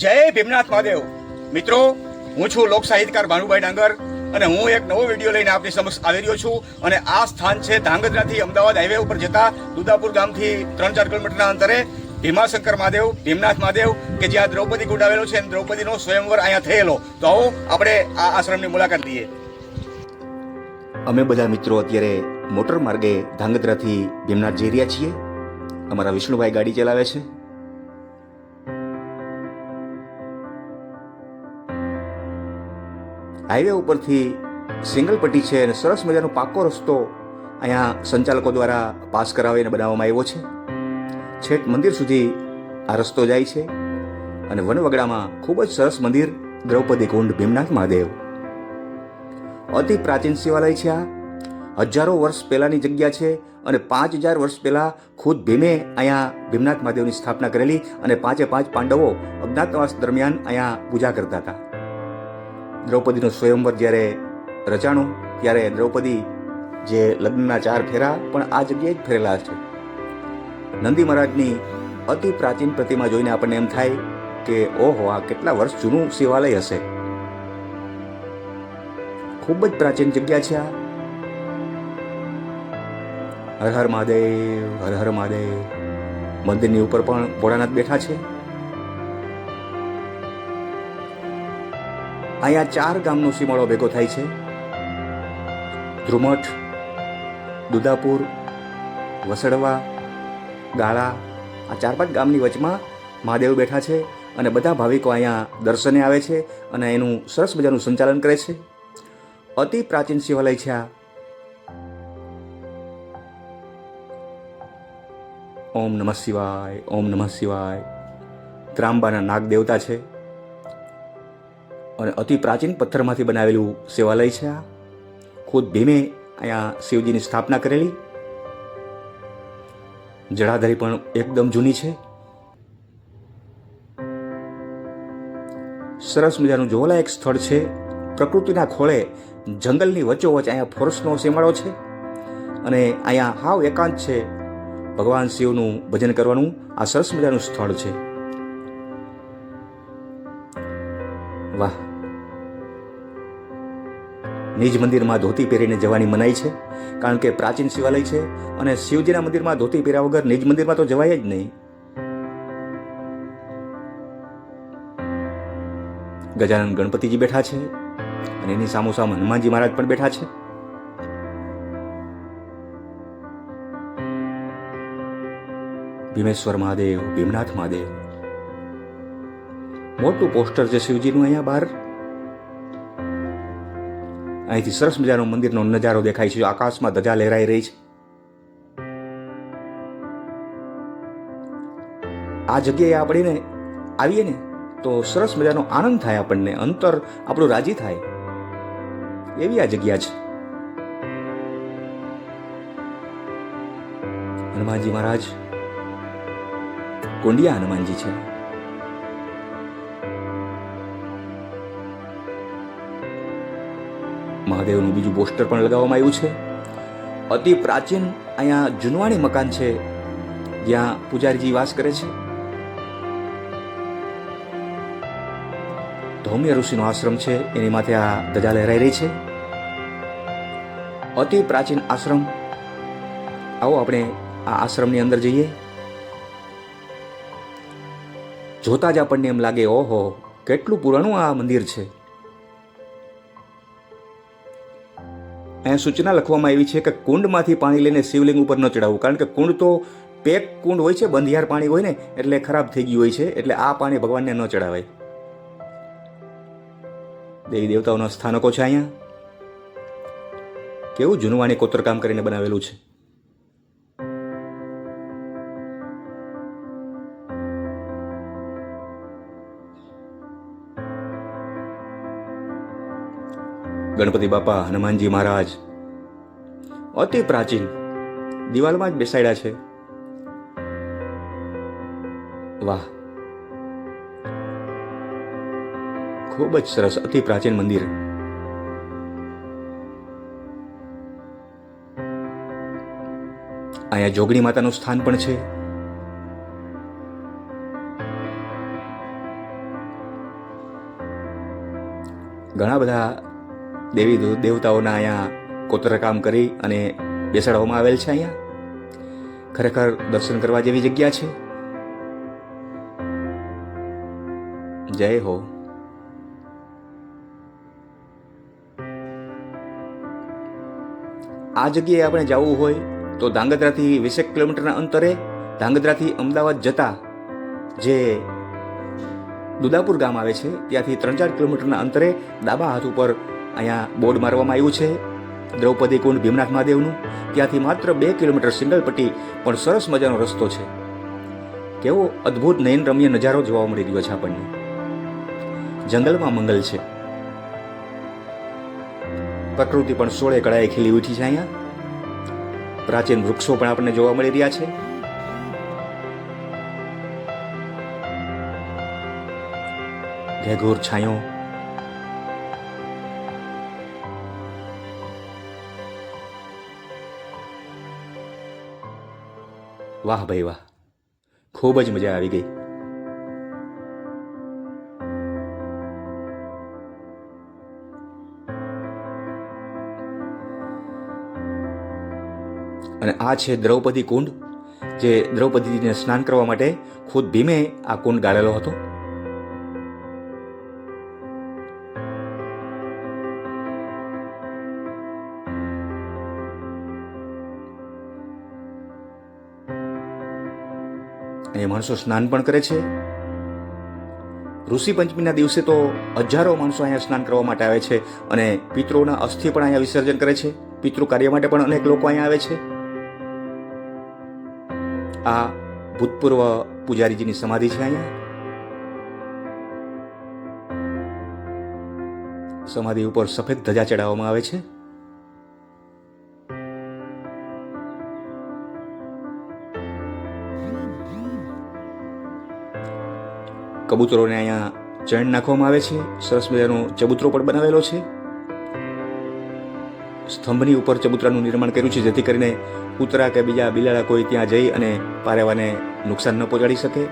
જય ભીમનાથ મહાદેવ. મિત્રો, હું છું લોક સાહિત્યકાર ભાનુભાઈ ડાંગર અને હું એક નવો વીડિયો લઈને આપની સમક્ષ આવી રહ્યો છું અને આ સ્થાન છે ધાંગધ્રાથી અમદાવાદ હાઈવે ઉપર જતા દુદાપુર ગામથી ત્રણ ચાર કિલોમીટરના અંતરે ભીમાશંકર મહાદેવ, ભીમનાથ મહાદેવ કે જ્યાં દ્રૌપદી કુંડ આવેલો છે અને દ્રૌપદીનો સ્વયંવર અહીંયા થયેલો. તો આવો, આપણે આ આશ્રમની મુલાકાત લઈએ. અમે બધા મિત્રો અત્યારે મોટર માર્ગે ધાંગધ્રાથી ભીમનાથ જઈ રહ્યા છીએ. અમારા વિષ્ણુભાઈ ગાડી ચલાવે છે. હાઈવે ઉપરથી સિંગલ પટ્ટી છે અને સરસ મજાનો પાકો રસ્તો અહીંયા સંચાલકો દ્વારા પાસ કરાવીને બનાવવામાં આવ્યો છે. છેક મંદિર સુધી આ રસ્તો જાય છે અને વનવગડામાં ખૂબ જ સરસ મંદિર, દ્રૌપદી કુંડ, ભીમનાથ મહાદેવ. અતિ પ્રાચીન શિવાલય છે આ. હજારો વર્ષ પહેલાની જગ્યા છે અને પાંચ હજાર વર્ષ પહેલાં ખુદ ભીમે અહીંયા ભીમનાથ મહાદેવની સ્થાપના કરેલી અને પાંચે પાંચ પાંડવો અજ્ઞાતવાસ દરમિયાન અહીંયા પૂજા કરતા હતા. દ્રૌપદીનો સ્વયંવર જ્યારે રચાણું, ત્યારે દ્રૌપદી જે લગ્નના ચાર ફેરા પણ આ જગ્યાએ જ ફેરેલા છે. નંદી મહારાજની અતિ પ્રાચીન પ્રતિમા જોઈને આપણને એમ થાય કે, ઓહો, આ કેટલા વર્ષ જૂનું શિવાલય હશે. ખૂબ જ પ્રાચીન જગ્યા છે આ. હર હર મહાદેવ, હર હર મહાદેવ. મંદિરની ઉપર પણ ભોળાનાથ બેઠા છે. અહીંયા ચાર ગામનો સીમાડો ભેગો થાય છે. ધ્રુમઠ દુદાપુર વસડવા, ગાળા, આ ચાર પાંચ ગામની વચમાં મહાદેવ બેઠા છે અને બધા ભાવિકો અહીંયા દર્શને આવે છે અને એનું સરસ મજાનું સંચાલન કરે છે. અતિ પ્રાચીન શિવાલય છે આ. ઓમ નમઃ શિવાય, ઓમ નમઃ શિવાય. ત્રાંબાના નાગ દેવતા છે. અને અતિ પ્રાચીન પથ્થરમાંથી બનાવેલું સેવાલય છે આ. ખુદ ભીમે અહીંયા શિવજીની સ્થાપના કરેલી. જળાધરી પણ એકદમ જૂની છે. સરસ મજાનું જોવાલાયક સ્થળ છે. પ્રકૃતિના ખોળે જંગલની વચ્ચોવચ અહીંયા ફોરેસ્ટનો સીમાડો છે. અને અહીંયા હાવ એકાંત છે. ભગવાન શિવનું ભજન કરવાનું આ સરસ મજાનું સ્થળ છે. વાહ. નિજ મંદિરમાં ધોતી પહેરીને જવાની મનાઈ છે, કારણ કે પ્રાચીન શિવાલય છે અને શિવજીના મંદિરમાં ધોતી પહેર્યા વગર નિજ મંદિરમાં તો જવાય જ નહીં. ગજાનંદ ગણપતિજી બેઠા છે અને એની સામોસામ હનુમાનજી મહારાજ પણ બેઠા છે. ભીમેશ્વર મહાદેવ, ભીમનાથ મહાદેવ. મોટું પોસ્ટર છે શિવજીનું અહીંયા બહાર. અહીંથી સરસ મજાનો મંદિરનો નજારો દેખાય છે. આકાશમાં ધજા લહેરાઈ રહી છે. આ જગ્યાએ આપણે આવીએ ને, તો સરસ મજાનો આનંદ થાય આપણને. અંતર આપણું રાજી થાય. એવી આ જગ્યા છે. હનુમાનજી મહારાજ, કોંડિયા હનુમાનજી છે. મહાદેવનું બીજું પોસ્ટર પણ લગાવવામાં આવ્યું છે. અતિ પ્રાચીન અહીંયા જૂનવાણી મકાન છે. જ્યાં પૂજારીજી વાસ કરે છે. ધૌમ્ય ઋષિનો આશ્રમ છે. એની માથે આ ધજા લહેરાઈ રહી છે. અતિ પ્રાચીન આશ્રમ. આવો આપણે આ આશ્રમની અંદર જઈએ. જોતા જ આપણને એમ લાગે, ઓહો, કેટલું પુરાણું આ મંદિર છે. અહીંયા સૂચના લખવામાં આવી છે કે કુંડમાંથી પાણી લઈને શિવલિંગ ઉપર ન ચડાવવું કારણ કે કુંડ તો પેક કુંડ હોય છે, બંધિયાર પાણી હોય ને, એટલે ખરાબ થઈ ગયું હોય છે, એટલે આ પાણી ભગવાનને ન ચડાવાય દેવી દેવતાઓના સ્થાનકો છે અહીંયા. કેવું જૂનવાણી કોતરકામ કરીને બનાવેલું છે? ગણપતિ બાપા, હનુમાનજી મહારાજ. અતિ પ્રાચીન. દિવાલમાં જ બેસાડ્યા છે. વાહ. ખૂબ જ સરસ, અતિ પ્રાચીન મંદિર. અહીંયા જોગણી માતાનું સ્થાન પણ છે. ઘણા બધા દેવી દેવતાઓના અહીંયા કોતરકામ કરી અને બેસાડવામાં આવેલ છે અહીંયા. ખરેખર દર્શન કરવા જેવી જગ્યા છે. જય હો. આ જગ્યાએ આપણે જવું હોય તો ધાંગધ્રાથી વીસેક કિલોમીટરના અંતરે ધાંગધ્રાથી અમદાવાદ જતા જે દુદાપુર ગામ આવે છે, ત્યાંથી ત્રણ ચાર કિલોમીટરના અંતરે ડાબા હાથ ઉપર અહીંયા બોર્ડ મારવામાં આવ્યું છે. દ્રૌપદી કુંડ ભીમનાથ મહાદેવનું. ત્યાંથી માત્ર બે કિલોમીટર સિંગલ પટ્ટી પણ સરસ મજાનો રસ્તો છે. કેવો અદ્ભુત નયન રમ્ય નજારો જોવા મળી રહ્યો છે આપણને. જંગલમાં મંગલ છે. પ્રકૃતિ પણ સોળે કળાએ ખીલી ઉઠી છે અહીંયા. પ્રાચીન વૃક્ષો પણ આપણને જોવા મળી રહ્યા છે. ઘેઘોર છાંયો વાહ ભાઈ વાહ. ખૂબ જ મજા આવી ગઈ. અને આ છે દ્રૌપદી કુંડ, જે દ્રૌપદીજીને સ્નાન કરવા માટે ખુદ ભીમે આ કુંડ ગાળેલો હતો. અહીંયા માણસો સ્નાન પણ કરે છે. ઋષિ પંચમીના દિવસે તો હજારો માણસો અહીંયા સ્નાન કરવા માટે આવે છે અને પિતૃના અસ્થિ પણ અહીંયા વિસર્જન કરે છે. પિતૃ કાર્ય માટે પણ અનેક લોકો અહીંયા આવે છે. આ ભૂતપૂર્વ પૂજારીજીની સમાધિ છે અહીંયા. સમાધિ ઉપર સફેદ ધજા ચડાવવામાં આવે છે. કબૂતરોને અહીંયા ચણ નાખવામાં આવે છે. સરસ મજાનો ચબૂતરો પણ બનાવેલો છે. સ્તંભની ઉપર ચબૂતરાનું નિર્માણ કર્યું છે, જેથી કરીને કૂતરા કે બીજા બિલાડા કોઈ ત્યાં જઈ અને પારેવાને નુકસાન ન પહોંચાડી શકે.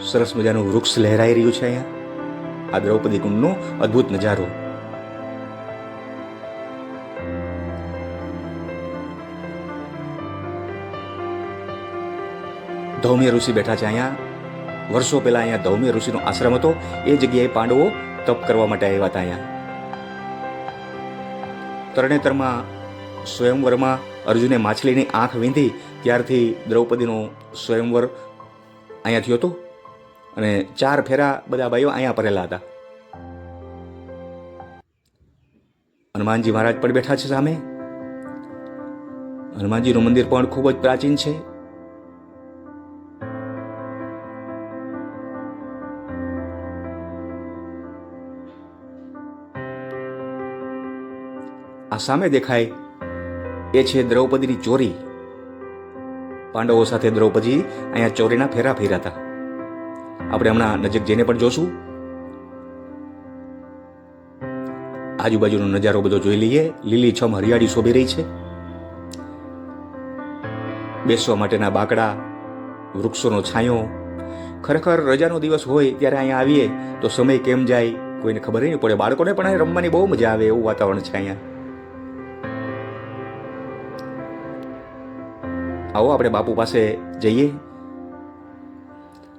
સરસ મજાનું વૃક્ષ લહેરાઈ રહ્યું છે અહીંયા. આ દ્રૌપદી કુંડનો અદ્ભુત નજારો. ધૌમ્ય ઋષિ બેઠા છે અહીંયા. વર્ષો પહેલા અહીંયા ધૌમ્ય ઋષિનો આશ્રમ હતો. એ જગ્યાએ પાંડવો તપ કરવા માટે આવ્યા હતા અહીંયા. તરણેતરમાં સ્વયંવરમાં અર્જુને માછલીની આંખ વીંધી. ત્યારથી દ્રૌપદીનો સ્વયંવર અહીંયા થયો હતો. અને ચાર ફેરા બધા ભાઈઓ અહીંયા પરેલા હતા. હનુમાનજી મહારાજ પણ બેઠા છે સામે. હનુમાનજીનું મંદિર પણ ખૂબ જ પ્રાચીન છે. આ સામે દેખાય એ છે દ્રૌપદીની ચોરી. પાંડવો સાથે દ્રૌપદી અહીંયા ચોરીના ફેરા ફેરાતા. આપણે હમણાં નજીક જઈને પણ જોશું. આજુબાજુનો નજારો બધો જોઈ લઈએ. લીલી છમ હરિયાળી શોભી રહી છે. બેસવા માટેના બાકડા, વૃક્ષોનો છાંયો. ખરેખર રજાનો દિવસ હોય ત્યારે અહીંયા આવીએ તો સમય કેમ જાય કોઈને ખબર નહીં પડે. બાળકોને પણ રમવાની બહુ મજા આવે એવું વાતાવરણ છે અહીંયા. આવો, આપણે બાપુ પાસે જઈએ.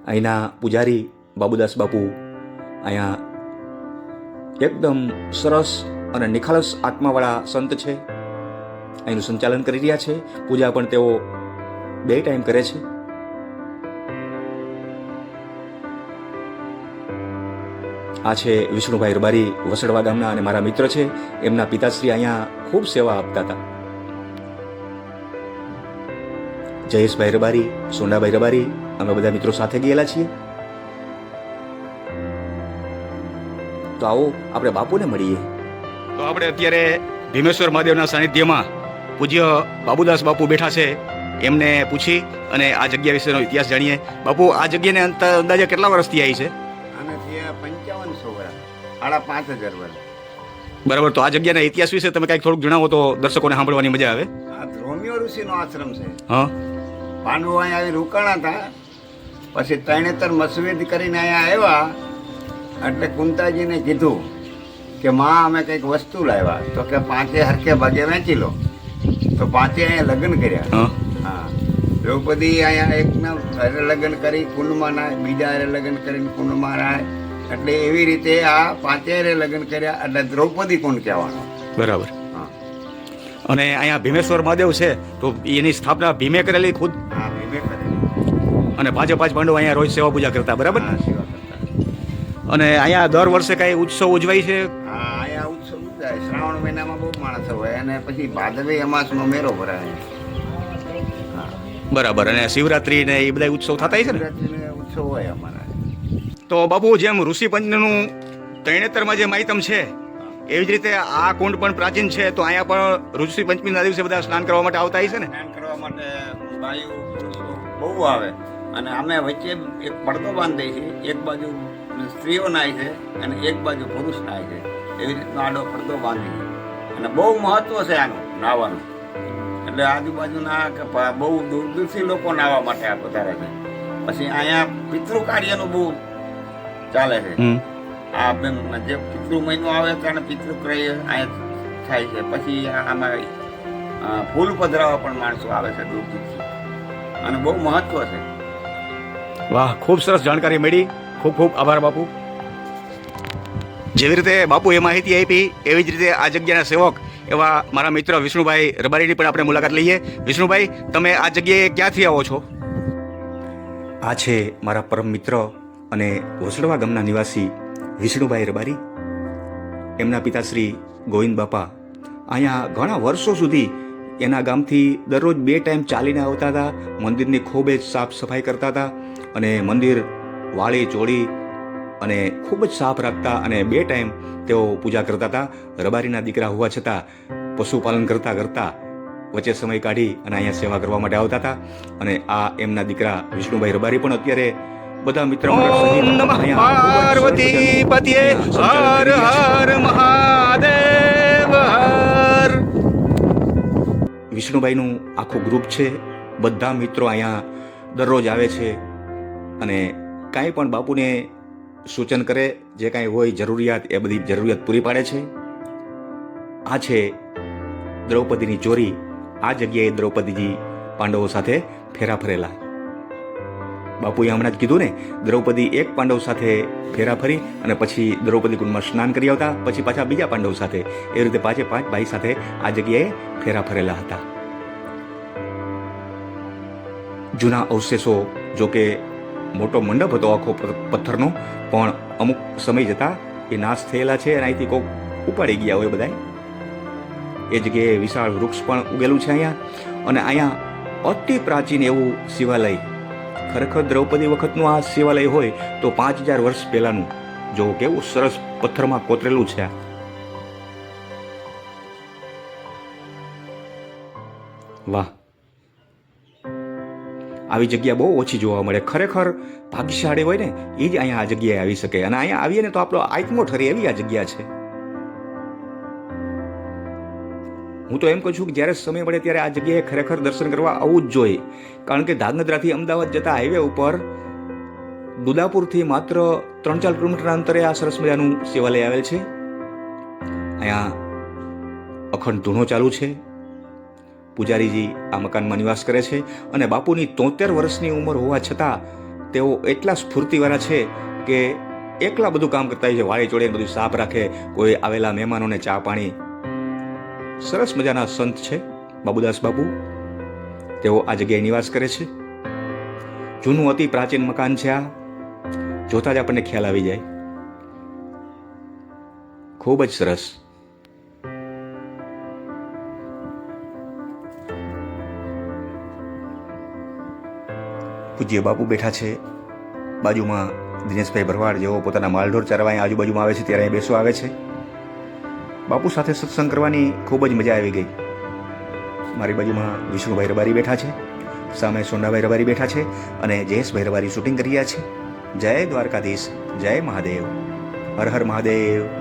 અહીંના પૂજારી બાબુદાસ બાપુ અહીંયા એકદમ સરસ અને નિખાલસ આત્માવાળા સંત છે. અહીંનું સંચાલન કરી રહ્યા છે. પૂજા પણ તેઓ બે ટાઈમ કરે છે. આ છે વિષ્ણુભાઈ રબારી વસડવા ગામના અને મારા મિત્ર છે. એમના પિતાશ્રી અહીંયા ખૂબ સેવા આપતા હતા. જયેશભાઈ રબારી સોનાભાઈ રબારી અમે બધા મિત્રો સાથે ગયેલા છીએ. તો આવો આપણે બાપુને મળીએ. તો આપણે અત્યારે ભીમેશ્વર મહાદેવના સાનિધ્યમાં પૂજ્ય બાબુદાસ બાપુ બેઠા છે. એમને પૂછી અને આ જગ્યા વિશેનો ઇતિહાસ જાણીએ. બાપુ આ જગ્યાને અંત અંદાજે કેટલા વર્ષથી આવી છે? અને તે પંચાવનસો વર્ષ સાડા પાંચ હજાર વર્ષ. બરાબર તો આ જગ્યાના ઇતિહાસ વિશે તમે કંઈક થોડુંક જણાવો તો દર્શકોને સાંભળવાની મજા આવે. આ રોમિયો ઋષિનો આશ્રમ છે. હા. પાંડવો અહીંયા આવી રોકાણા હતા. પછી ત્રણેતર મસવેદ કરીને અહીંયા આવ્યા. એટલે કુંતાજીને કીધું કે માં અમે કંઈક વસ્તુ લાવ્યા. તો કે પાંચે હરખે ભાગે વેચી લો. તો પાંચે અહીંયા લગ્ન કર્યા. હા. દ્રૌપદી અહીંયા એકના હારે લગ્ન કરી કુંડમાં ના બીજા અરે લગ્ન કરીને કુંડમાં રાય એટલે એવી રીતે આ પાંચે હારે લગ્ન કર્યા. એટલે દ્રૌપદી કુંડ કહેવાનો? બરાબર. અને અહીંયા ભીમેશ્વર મહાદેવ છે તો એની સ્થાપના ભીમે કરેલી ખુદ. અને પાંચે પાંચ પાંડવ અહીંયા રોજ સેવા પૂજા કરતા બરાબર? અને અહીંયા દર વર્ષે કઈ ઉત્સવ ઉજવાય છે? હા અહીંયા ઉત્સવ ઉજવાય. શ્રાવણ મહિનામાં બહુ માણસો હોય અને પછી ભાદરવી અમાસનો મેળો ભરાય. બરાબર અને શિવરાત્રી ને એ બધા ઉત્સવ થતા છે ને? ઉત્સવ હોય અમારા. તો બાપુ જેમ ઋષિ પંચનું તરણેતરમાં જે માહિતમ છે એવી જ રીતે આ કુંડ પણ પ્રાચીન છે તો અહીંયા પણ ઋષિ પંચમીના દિવસે બધા સ્નાન કરવા માટે આવતા હશે ને? સ્નાન કરવા માટે બાયુ બહુ આવે. અને અમે વચ્ચે એક પડદો બાંધી છે એક બાજુ સ્ત્રીઓ નાય છે અને એક બાજુ પુરુષ નાય છે. એવી રીતનો આડો પડદો બાંધી છે. અને બહુ મહત્વ છે આનું નાવાનું. એટલે આજુબાજુના કે બહુ દૂર દૂરથી લોકો નાવા માટે આ પધારે છે. પછી અહીંયા પિતૃ કાર્યનું બહુ ચાલે છે. આ બેન જે પિતૃ મહિનો આવે ત્યારે પિતૃક્રય અહીંયા થાય છે. પછી આમાં ફૂલ પધરાવા પણ માણસો આવે છે દૂર દૂરથી. અને બહુ મહત્વ છે. વાહ ખૂબ સરસ જાણકારી મળી. ખૂબ ખૂબ આભાર બાપુ. જેવી રીતે બાપુએ માહિતી આપી એવી જ રીતે આ જગ્યાના સેવક એવા મારા મિત્ર વિષ્ણુભાઈ રબારીની પણ આપણે મુલાકાત લઈએ. વિષ્ણુભાઈ તમે આ જગ્યાએ ક્યાંથી આવો છો? આ છે મારા પરમ મિત્ર અને વસડવા ગામના નિવાસી વિષ્ણુભાઈ રબારી. એમના પિતાશ્રી ગોવિંદ બાપા. અહીંયા ઘણા વર્ષો સુધી એના ગામથી દરરોજ બે ટાઈમ ચાલીને આવતા હતા, મંદિરની ખૂબ જ સાફ સફાઈ કરતા હતા અને મંદિર વાળી ચોળી અને ખૂબ જ સાફ રાખતા અને બે ટાઈમ તેઓ પૂજા કરતા હતા. રબારીના દીકરા હોવા છતાં પશુપાલન કરતા કરતા વચ્ચે સમય કાઢી અને અહીંયા સેવા કરવા માટે આવતા હતા. અને આ એમના દીકરા વિષ્ણુભાઈ રબારી પણ અત્યારે બધા મિત્રો પાર્વતી પતિએ હર હર મહાદેવ હર. વિષ્ણુભાઈનું આખું ગ્રુપ છે. બધા મિત્રો અહીંયા દરરોજ આવે છે અને કાંઈ પણ બાપુને સૂચન કરે જે કાંઈ હોય જરૂરિયાત એ બધી જરૂરિયાત પૂરી પાડે છે. આ છે દ્રૌપદીની ચોરી. આ જગ્યાએ દ્રૌપદીજી પાંડવો સાથે ફેરા ફરેલા. બાપુએ હમણાં જ કીધું ને, દ્રૌપદી એક પાંડવ સાથે ફેરા ફરી અને પછી દ્રૌપદી કુંડમાં સ્નાન કરી આવતા, પછી પાછા બીજા પાંડવ સાથે. એ રીતે પાંચે પાંચ ભાઈ સાથે આ જગ્યાએ ફેરા ફરેલા હતા. જૂના અવશેષો, જો કે મોટો મંડપ હતો આખો પથ્થરનો, પણ અમુક સમય જતા એ નાશ થયેલા છે અને અહીંથી કોક ઉપાડી ગયા હોય બધા એ જગ્યાએ વિશાળ વૃક્ષ પણ ઉગેલું છે અહીંયા. અને અહીંયા અતિ પ્રાચીન એવું શિવાલય ખરેખર દ્રૌપદી વખતનું આ શિવાલય હોય તો પાંચ હજાર વર્ષ પહેલાનું. જો કેવું સરસ પથ્થરમાં કોતરેલું છે વાહ. આવી જગ્યા બહુ ઓછી જોવા મળે. ખરેખર ભાગ્યશાળી હોય ને, એ જ અહીંયા આ જગ્યાએ આવી શકે. અને અહીંયા આવીએ ને તો આપણો આત્મો ઠરે એવી આ જગ્યા છે. હું તો એમ કહું છું કે જ્યારે સમય મળે ત્યારે આ જગ્યાએ ખરેખર દર્શન કરવા આવવું જ જોઈએ. કારણ કે ધાગનદ્રાથી અમદાવાદ જતા હાઈવે ઉપર દુદાપુરથી માત્ર ત્રણ ચાર કિલોમીટરના અંતરે આ સરસ મજાનું શિવાલય આવેલ છે. અહીંયા અખંડ ધૂણો ચાલુ છે. પૂજારીજી આ મકાનમાં નિવાસ કરે છે અને બાપુની તોતેર વર્ષની ઉંમર હોવા છતાં તેઓ એટલા સ્ફૂર્તિવાળા છે કે એકલા બધું કામ કરતા હોય છે. વાળી ચોળે બધું સાફ રાખે, કોઈ આવેલા મહેમાનોને ચા પાણી સરસ મજાના સંત છે બાબુદાસ બાપુ તેઓ આ જગ્યાએ નિવાસ કરે છે. જૂનું અતિ પ્રાચીન મકાન છે આ. જોતા જ આપણને ખ્યાલ આવી જાય. ખૂબ જ સરસ. પૂજ્ય બાપુ બેઠા છે. બાજુમાં દિનેશભાઈ ભરવાડ જેઓ પોતાના માલઢોર ચરવા આજુબાજુમાં આવે છે, ત્યારે અહીં બેસવા આવે છે. બાપુ સાથે સત્સંગ કરવાની ખૂબ જ મજા આવી ગઈ. મારી બાજુમાં વિષ્ણુભાઈ રબારી બેઠા છે, સામે સોનાભાઈ રબારી બેઠા છે અને જયેશભાઈ રબારી શૂટિંગ કરી રહ્યા છે. જય દ્વારકાધીશ, જય મહાદેવ. હર હર મહાદેવ.